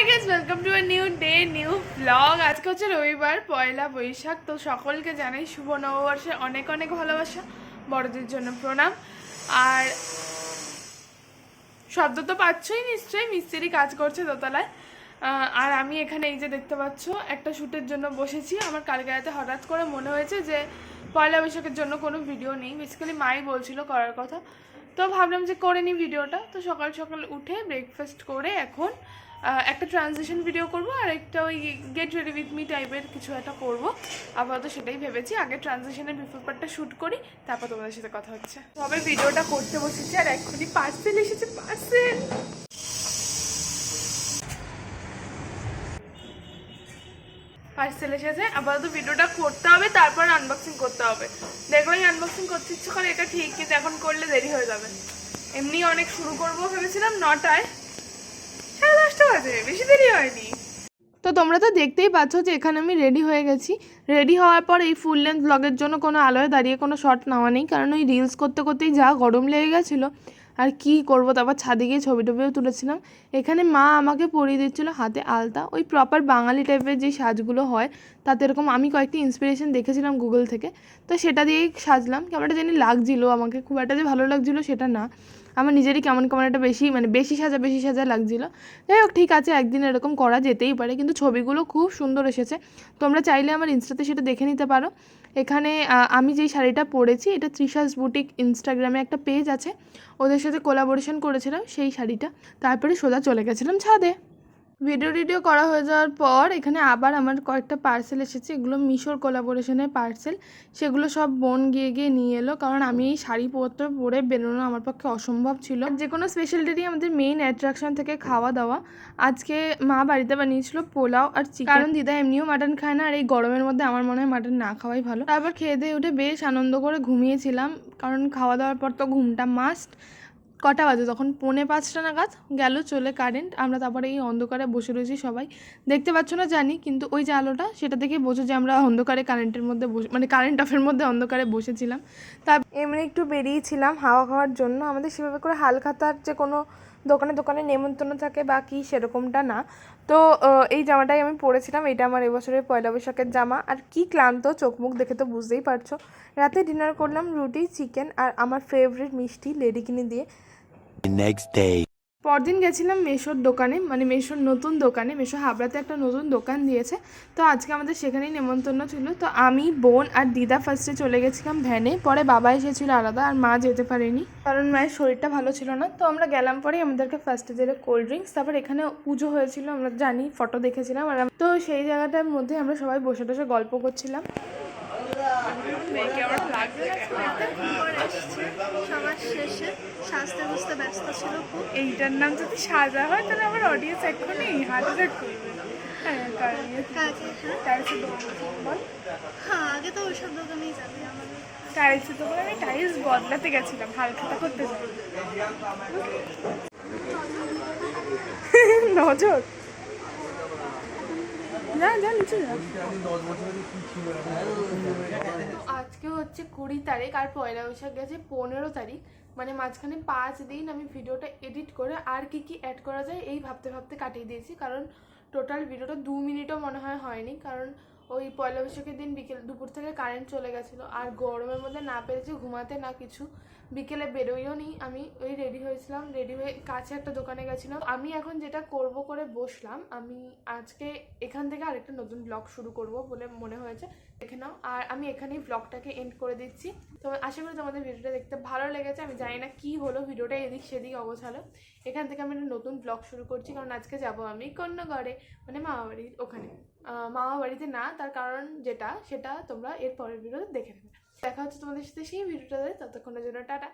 Hi welcome to a new day new blog আজকে হচ্ছে রবিবার, পয়লা বৈশাখ, তো সকলকে জানাই শুভ নববর্ষের অনেক অনেক ভালোবাসা, বড়দের জন্য প্রণাম। আর শব্দ তো পাচ্ছই নিশ্চয়ই, মিস্ত্রি কাজ করছে দোতলায়। আর আমি এখানে এই যে দেখতে পাচ্ছ, একটা শ্যুটের জন্য বসেছি। আমার কালকে রাতে হঠাৎ করে মনে হয়েছে যে পয়লা বৈশাখের জন্য কোনো ভিডিও নেই। বেসিক্যালি মাই বলছিল করার কথা। তো ভাবলাম যে করে নিই ভিডিওটা। তো সকাল সকাল উঠে ব্রেকফাস্ট করে এখন একটা ট্রানজিশন ভিডিও করব আর একটা ওই গেট রেডি উইথ মি টাইপের কিছু একটা করব। আপাতত সেটাই ভেবেছি। আগে ট্রানজিশনের বিফোর পার্টটা শ্যুট করি, তারপর তোমাদের সাথে কথা হচ্ছে। তবে ভিডিওটা করতে বসেছি আর এক্ষুনি পার্সেল এসেছে পার্সেল পার্সেল এসেছে আপাতত ভিডিওটা করতে হবে, তারপর আনবক্সিং করতে হবে। দেখলেই আনবক্সিং করতে ইচ্ছে করে, এটা ঠিক, কিন্তু এখন করলে দেরি হয়ে যাবে। এমনি অনেক শুরু করব ভেবেছিলাম, নটায়। সাড়ে দশটা বাজে, বেশি দেরি হয়নি। তো তোমরা তো দেখতেই পাচ্ছ যে এখানে আমি রেডি হয়ে গেছি। রেডি হওয়ার পর এই ফুল লেন্থ ব্লগের জন্য কোনো আলোয় দাঁড়িয়ে কোনো শট নেওয়া নেই, কারণ ওই রিলস করতে করতেই যা গরম লেগে গেছিল আর কি করব? তারপর ছাদে গিয়ে ছবি টবিও তুলেছিলাম। এখানে মা আমাকে পরিয়ে দিচ্ছিল হাতে আলতা। ওই প্রপার বাঙালি টাইপের যে সাজগুলো হয়, তাতে এরকম আমি কয়েকটি ইন্সপিরেশন দেখেছিলাম গুগল থেকে। তো সেটা দিয়েই সাজলাম। কেমন একটা জানি লাগছিল আমাকে। খুব একটা যে ভালো লাগছিল সেটা না। আমার নিজেরই কেমন কেমন একটা বেশি মানে বেশি সাজা বেশি সাজা লাগছিল। যাই হোক, ঠিক আছে, একদিন এরকম করা যেতেই পারে। কিন্তু ছবিগুলো খুব সুন্দর এসেছে। তোমরা চাইলে আমার ইনস্টাতে সেটা দেখে নিতে পারো। এখানে আমি যেই শাড়িটা পরেছি, এটা ত্রিশাস বুটিক ইনস্টাগ্রামে একটা পেজ আছে। ওদের সাথে কোলাবোরেশন করেছিলাম সেই শাড়িটা। তারপরে সোজা চলে গেছিলাম ছাদে। ভিডিও টিডিও করা হয়ে যাওয়ার পর এখানে আবার আমার কয়েকটা পার্সেল এসেছে। এগুলো মিশোর কোলাবোরেশনের পার্সেল সেগুলো সব বোন গিয়ে গিয়ে নিয়ে এলো, কারণ আমি এই শাড়িপত্র পরে বেরোনো আমার পক্ষে অসম্ভব ছিল। যে কোনো স্পেশাল ডেরই আমাদের মেইন অ্যাট্রাকশন থেকে খাওয়া দাওয়া। আজকে মা বাড়িতে বানিয়েছিল পোলাও আর চিকেন কারণ দিদা এমনিও মাটন খায় না, আর এই গরমের মধ্যে আমার মনে হয় মাটন না খাওয়াই ভালো। তারপর খেয়ে দিয়ে উঠে বেশ আনন্দ করে ঘুমিয়েছিলাম, কারণ খাওয়া দাওয়ার পর তো ঘুমটা মাস্ট কটা বাজে? তখন পৌনে পাঁচটা নাগাদ গেল, চলে কারেন্ট আমরা তারপরে এই অন্ধকারে বসে রয়েছি সবাই। দেখতে পাচ্ছ না জানি, কিন্তু ওই যে আলোটা, সেটা দেখে বোঝো যে আমরা অন্ধকারে কারেন্টের মধ্যে বসে মানে কারেন্ট অফের মধ্যে অন্ধকারে বসেছিলাম। তার এমনি একটু বেরিয়েছিলাম হাওয়া খাওয়ার জন্য। আমাদের সেভাবে করে হালখাতার যে কোনো দোকানে দোকানে নেমন্তন্ন থাকে বা কি সেরকমটা না। তো এই জামাটাই আমি পরেছিলাম। এটা আমার এবছরের পয়লা বৈশাখের জামা। আর কি ক্লান্ত চোখ মুখ দেখে তো বুঝতেই পারছ। রাতে ডিনার করলাম রুটি, চিকেন আর আমার ফেভারিট মিষ্টি লেডিকিনি দিয়ে। Next day. পরদিন গেছিলাম মেশোর দোকানে মানে মেশোর নতুন দোকানে, মেশো হাবড়াতে একটা নতুন দোকান দিয়েছে। তো আজকে আমাদের সেখানেই নেমন্তন্ন ছিল। তো আমি, বোন আর দিদা ফার্স্টে চলে গেছিলাম ভ্যানে পরে বাবা এসেছিল আলাদা আর মা যেতে পারেনি। কারণ মায়ের শরীরটা ভালো ছিল না। তো আমরা গেলাম পরেই আমাদেরকে ফার্স্টে দিলে কোল্ড ড্রিঙ্কস তারপর এখানে পুজো হয়েছিল, আমরা জানি ফটো দেখেছিলাম। আর তো সেই জায়গাটার মধ্যে আমরা সবাই বসে বসে গল্প করছিলাম। সবার শেষে সাজতে বুঝতে ব্যস্ত ছিল খুব এইটার নাম যদি সাজা হয় তাহলে আমার অডিয়েন্স এক্ষুনি হার্ট অ্যাটাক করবে হ্যাঁ হ্যাঁ? হ্যাঁ আগে তো ওইসব দোকানেই যাবে আমাদের। টাইলসের দোকানে আমি টাইলস বদলাতে গেছিলাম হালখাতা করতে নজর। আজকে হচ্ছে কুড়ি তারিখ আর পয়লা বৈশাখ গেছে পনেরো তারিখ। মানে মাঝখানে পাঁচ দিন আমি ভিডিওটা এডিট করে আর কি কি অ্যাড করা যায় এই ভাবতে ভাবতে কাটিয়ে দিয়েছি। কারণ টোটাল ভিডিওটা দু মিনিটও মনে হয় হয়নি। কারণ ওই পয়লা বৈশাখের দিন বিকেল, দুপুর থেকে কারেন্ট চলে গেছিল। আর গরমের মধ্যে না পেরেছি ঘুমাতে না কিছু, বিকেলে বেরোইও নি আমি, ওই রেডি হয়েছিলাম রেডি হয়ে কাছে একটা দোকানে গেছিলাম। আমি এখন যেটা করব করে বসলাম, আমি আজকে এখান থেকে আরেকটা নতুন ব্লগ শুরু করব বলে মনে হয়েছে, দেখে নাও। আর আমি এখানেই ব্লগটাকে এন্ড করে দিচ্ছি। তো আশা করি তোমাদের ভিডিওটা দেখতে ভালো লেগেছে। আমি জানি না কী হলো, ভিডিওটা এদিক সেদিক অগোছালো। এখান থেকে আমি একটা নতুন ব্লগ শুরু করছি, কারণ আজকে যাব আমি কন্যাগড়ে মানে মামা বাড়ির ওখানে। মামা বাড়িতে না, তার কারণ যেটা, সেটা তোমরা এর পরের ভিডিওতে দেখে নেবে। দেখা হচ্ছে তোমাদের সাথে সেই ভিডিওটাতে ততক্ষণের জন্য টাটা।